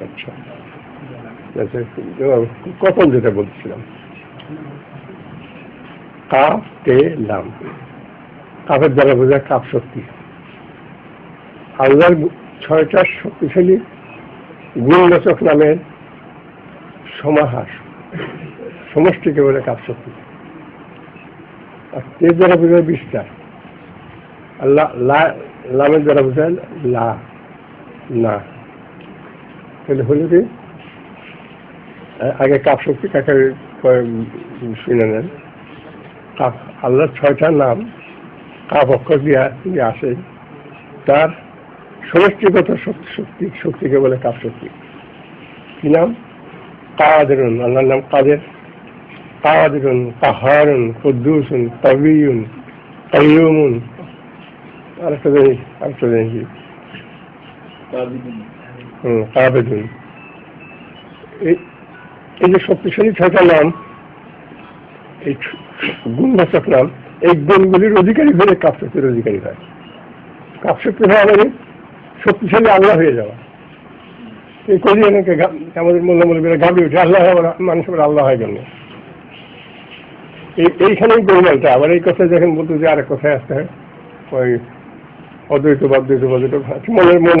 আচ্ছা। কখন যেটা বলছিলাম? লাম কাপের দ্বারা বোঝায় কাপ শক্তি। আল্লাহর ছয়টা শক্তিশালী গুণবাচক নামের সমাহার। সমষ্টিকে বলে কাপ শক্তি। আর তের দ্বারা বোঝায় বিস্তার আল্লাহ লামের দ্বারা বোঝায় লা না। তাহলে হলো কি আগে কাপ শক্তি কাকে শুনে নেন। কাপ, আল্লাহর ছয়টা নাম, কাপ অক্ষর দিয়ে আসে। তার সমষ্টিগত শক্তি শক্তি, শক্তিকে বলে কাপ শক্তি। কি নাম? কাদেরুন। আল্লাহর নাম কাদের? কাদেরুন কাহারুন কুদ্দুসুন তাবিউন কাইয়ুমুন আরেকটা জিনিস আরেকটা জিনিস। কাবেদুন এই যে শক্তিশালী ছয়টা নাম, এই গুণবাচক নাম, এই গুণগুলির অধিকারী হলে কাপশক্তির অধিকারী হয়। কাপশক্তি হওয়া মানে শক্তিশালী আল্লাহ হয়ে যাওয়া। এই করি অনেকে আমাদের মূল্য মূল্য গাবি উঠে আল্লাহ মানুষ আল্লাহ হয় এই, এইখানেই গোলমালটা। আবার এই কথা যখন বলতো যে আরেক কথায় আসতে হয়, ওই অদ্বৈত বা দ্বৈত বা মনের মন